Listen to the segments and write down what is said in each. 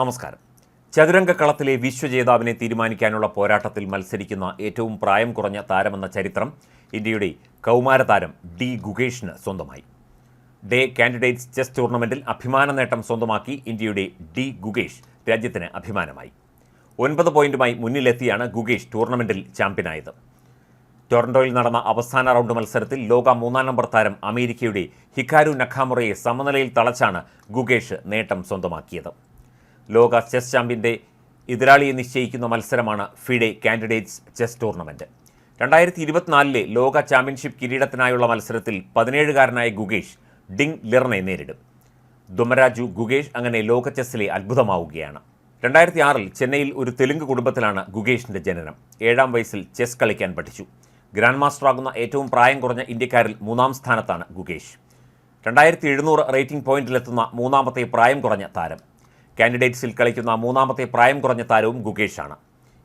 നമസ്കാരം. ചതുരംഗക്കളത്തിലെ വിശ്വജേതാവിനെ തീരുമാനിക്കാനുള്ള പോരാട്ടത്തിൽ മത്സരിക്കുന്ന ഏറ്റവും പ്രായം കുറഞ്ഞ താരമെന്ന ചരിത്രം ഇന്ത്യയുടെ കൗമാരതാരം ഡി ഗുഗേഷിന് സ്വന്തമായി. ഡേ കാൻഡിഡേറ്റ്സ് ചെസ് ടൂർണമെന്റിൽ അഭിമാന നേട്ടം സ്വന്തമാക്കി ഇന്ത്യയുടെ ഡി ഗുഗേഷ് രാജ്യത്തിന് അഭിമാനമായി. ഒൻപത് പോയിന്റുമായി മുന്നിലെത്തിയാണ് ഗുഗേഷ് ടൂർണമെന്റിൽ ചാമ്പ്യനായത്. ടൊറന്റോയിൽ നടന്ന അവസാന റൗണ്ട് മത്സരത്തിൽ ലോക മൂന്നാം നമ്പർ താരം അമേരിക്കയുടെ ഹിക്കാരു നഖാമുറയെ സമനിലയിൽ തളച്ചാണ് ഗുഗേഷ് നേട്ടം സ്വന്തമാക്കിയത്. ലോക ചെസ് ചാമ്പ്യന്റെ എതിരാളിയെ നിശ്ചയിക്കുന്ന മത്സരമാണ് ഫിഡെ കാൻഡിഡേറ്റ്സ് ചെസ് ടൂർണമെന്റ് രണ്ടായിരത്തി ഇരുപത്തിനാലിലെ ലോക ചാമ്പ്യൻഷിപ്പ് കിരീടത്തിനായുള്ള മത്സരത്തിൽ പതിനേഴുകാരനായ ഗുഗേഷ് ഡിങ് ലിറനെ നേരിടും. ദുമരാജു ഗുഗേഷ് അങ്ങനെ ലോക ചെസ്സിലെ അത്ഭുതമാവുകയാണ്. രണ്ടായിരത്തി ആറിൽ ചെന്നൈയിൽ ഒരു തെലുങ്ക് കുടുംബത്തിലാണ് ഗുഗേഷിന്റെ ജനനം. ഏഴാം വയസ്സിൽ ചെസ് കളിക്കാൻ പഠിച്ചു. ഗ്രാൻഡ് മാസ്റ്ററാകുന്ന ഏറ്റവും പ്രായം കുറഞ്ഞ ഇന്ത്യക്കാരിൽ മൂന്നാം സ്ഥാനത്താണ് ഗുഗേഷ് രണ്ടായിരത്തി എഴുന്നൂറ് റേറ്റിംഗ് പോയിന്റിലെത്തുന്ന മൂന്നാമത്തെ പ്രായം കുറഞ്ഞ താരം. കാൻഡിഡേറ്റ്സിൽ കളിക്കുന്ന മൂന്നാമത്തെ പ്രായം കുറഞ്ഞ താരവും ഗുഗേഷാണ്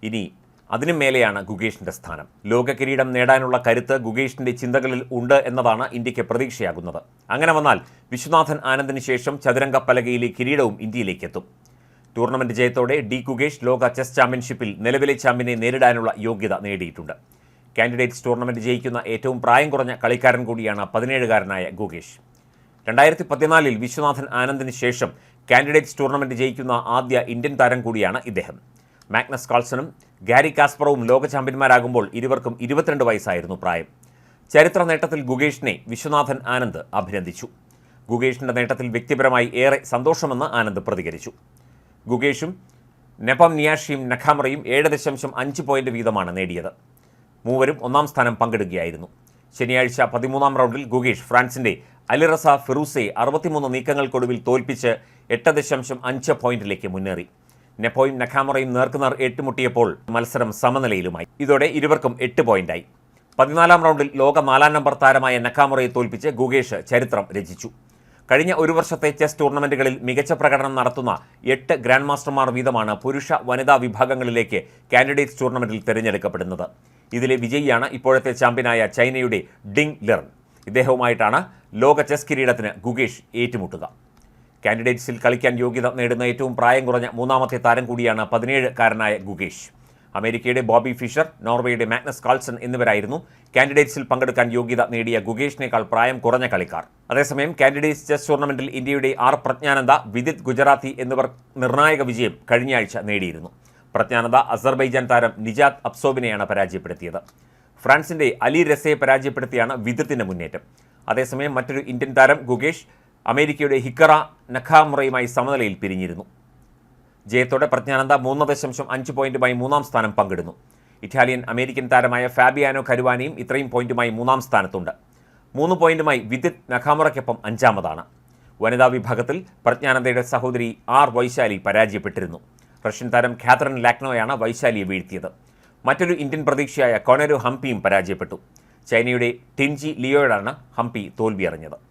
ഇനി അതിനും മേലെയാണ് ഗുഗേഷിന്റെ സ്ഥാനം. ലോക കിരീടം നേടാനുള്ള കരുത്ത് ഗുഗേഷിന്റെ ചിന്തകളിൽ ഉണ്ട് എന്നതാണ് ഇന്ത്യയ്ക്ക് പ്രതീക്ഷയാകുന്നത്. അങ്ങനെ വന്നാൽ വിശ്വനാഥൻ ആനന്ദിന് ശേഷം ചതുരംഗ പലകയിലെ കിരീടവും ഇന്ത്യയിലേക്ക് എത്തും ടൂർണമെന്റ് ജയത്തോടെ ഡി ഗുഗേഷ് ലോക ചെസ് ചാമ്പ്യൻഷിപ്പിൽ നിലവിലെ ചാമ്പ്യനെ നേരിടാനുള്ള യോഗ്യത നേടിയിട്ടുണ്ട്. കാൻഡിഡേറ്റ്സ് ടൂർണമെന്റ് ജയിക്കുന്ന ഏറ്റവും പ്രായം കുറഞ്ഞ കളിക്കാരൻ കൂടിയാണ് പതിനേഴുകാരനായ ഗുഗേഷ് രണ്ടായിരത്തി പതിനാലിൽ വിശ്വനാഥൻ ആനന്ദിന് ശേഷം കാൻഡിഡേറ്റ്സ് ടൂർണമെന്റ് ജയിക്കുന്ന ആദ്യ ഇന്ത്യൻ താരം കൂടിയാണ് ഇദ്ദേഹം. മാഗ്നസ് കാൾസണും ഗാരി കാസ്പറവും ലോക ചാമ്പ്യന്മാരാകുമ്പോൾ ഇരുവർക്കും ഇരുപത്തിരണ്ട് വയസ്സായിരുന്നു പ്രായം. ചരിത്ര നേട്ടത്തിൽ ഗുഗേഷിനെ വിശ്വനാഥൻ ആനന്ദ് അഭിനന്ദിച്ചു. ഗുഗേഷിന്റെ നേട്ടത്തിൽ വ്യക്തിപരമായി ഏറെ സന്തോഷമെന്ന് ആനന്ദ് പ്രതികരിച്ചു. ഗുഗേഷും നെപം നിയാഷിയും നഖാമറയും ഏഴ് ദശാംശം അഞ്ച് പോയിന്റ് വീതമാണ് നേടിയത്. മൂവരും ഒന്നാം സ്ഥാനം പങ്കെടുക്കുകയായിരുന്നു ശനിയാഴ്ച പതിമൂന്നാം റൗണ്ടിൽ ഗുഗേഷ് ഫ്രാൻസിന്റെ അലിറസ ഫിറൂസെ അറുപത്തിമൂന്ന് നീക്കങ്ങൾക്കൊടുവിൽ തോൽപ്പിച്ച് എട്ട് ദശാംശം അഞ്ച് പോയിന്റിലേക്ക് മുന്നേറി. നെപ്പോയും നഖാമറയും നേർക്കുനേർ ഏറ്റുമുട്ടിയപ്പോൾ മത്സരം സമനിലയിലുമായി. ഇതോടെ ഇരുവർക്കും എട്ട് പോയിന്റായി. പതിനാലാം റൗണ്ടിൽ ലോക നാലാം നമ്പർ താരമായ നഖാമുറയെ തോൽപ്പിച്ച് ഗുഗേഷ് ചരിത്രം രചിച്ചു. കഴിഞ്ഞ ഒരു വർഷത്തെ ചെസ് ടൂർണമെന്റുകളിൽ മികച്ച പ്രകടനം നടത്തുന്ന എട്ട് ഗ്രാൻഡ് മാസ്റ്റർമാർ വീതമാണ് പുരുഷ വനിതാ വിഭാഗങ്ങളിലേക്ക് കാൻഡിഡേറ്റ്സ് ടൂർണമെന്റിൽ തിരഞ്ഞെടുക്കപ്പെടുന്നത്. ഇതിലെ വിജയിയാണ് ഇപ്പോഴത്തെ ചാമ്പ്യനായ ചൈനയുടെ ഡിങ് ലിറൻ. ഇദ്ദേഹവുമായിട്ടാണ് ലോക ചെസ് കിരീടത്തിന് ഗുഗേഷ് ഏറ്റുമുട്ടുക. കാൻഡിഡേറ്റ്സിൽ കളിക്കാൻ യോഗ്യത നേടുന്ന ഏറ്റവും പ്രായം കുറഞ്ഞ മൂന്നാമത്തെ താരം കൂടിയാണ് പതിനേഴുകാരനായ ഗുഗേഷ് അമേരിക്കയുടെ ബോബി ഫിഷർ നോർവേയുടെ മാഗ്നസ് കാൾസൺ എന്നിവരായിരുന്നു കാൻഡിഡേറ്റ്സിൽ പങ്കെടുക്കാൻ യോഗ്യത നേടിയ ഗുഗേഷിനേക്കാൾ പ്രായം കുറഞ്ഞ കളിക്കാർ. അതേസമയം കാൻഡിഡേറ്റ്സ് ചെസ് ടൂർണമെന്റിൽ ഇന്ത്യയുടെ ആർ പ്രജ്ഞാനന്ദ വിദിത് ഗുജറാത്തി എന്നിവർ നിർണായക വിജയം കഴിഞ്ഞയാഴ്ച നേടിയിരുന്നു. പ്രജ്ഞാനന്ദ അസർബൈജാൻ താരം നിജാത് അബ്സോബിനെയാണ് പരാജയപ്പെടുത്തിയത്. ഫ്രാൻസിന്റെ അലി രസയെ പരാജയപ്പെടുത്തിയാണ് വിദിത്തിന്റെ മുന്നേറ്റം. അതേസമയം മറ്റൊരു ഇന്ത്യൻ താരം ഗുകേഷ് അമേരിക്കയുടെ ഹിക്കറ നഖാമുറയുമായി സമനിലയിൽ പിരിഞ്ഞിരുന്നു. ജയത്തോടെ പ്രജ്ഞാനന്ദ മൂന്ന് ദശാംശം അഞ്ച് പോയിന്റുമായി മൂന്നാം സ്ഥാനം പങ്കിടുന്നു. ഇറ്റാലിയൻ അമേരിക്കൻ താരമായ ഫാബിയാനോ കരുവാനിയും ഇത്രയും പോയിന്റുമായി മൂന്നാം സ്ഥാനത്തുണ്ട്. മൂന്ന് പോയിന്റുമായി വിദ്യുത് നഖാമുറയ്ക്കൊപ്പം അഞ്ചാമതാണ്. വനിതാ വിഭാഗത്തിൽ പ്രജ്ഞാനന്ദയുടെ സഹോദരി ആർ വൈശാലി പരാജയപ്പെട്ടിരുന്നു. റഷ്യൻ താരം ഖാത്രൻ ലാക്നോയാണ് വൈശാലിയെ വീഴ്ത്തിയത്. മറ്റൊരു ഇന്ത്യൻ പ്രതീക്ഷയായ കൊണരു ഹംപിയും പരാജയപ്പെട്ടു. ചൈനയുടെ ടിൻജി ലിയോയോടാണ് ഹംപി തോൽവിയറിഞ്ഞത്.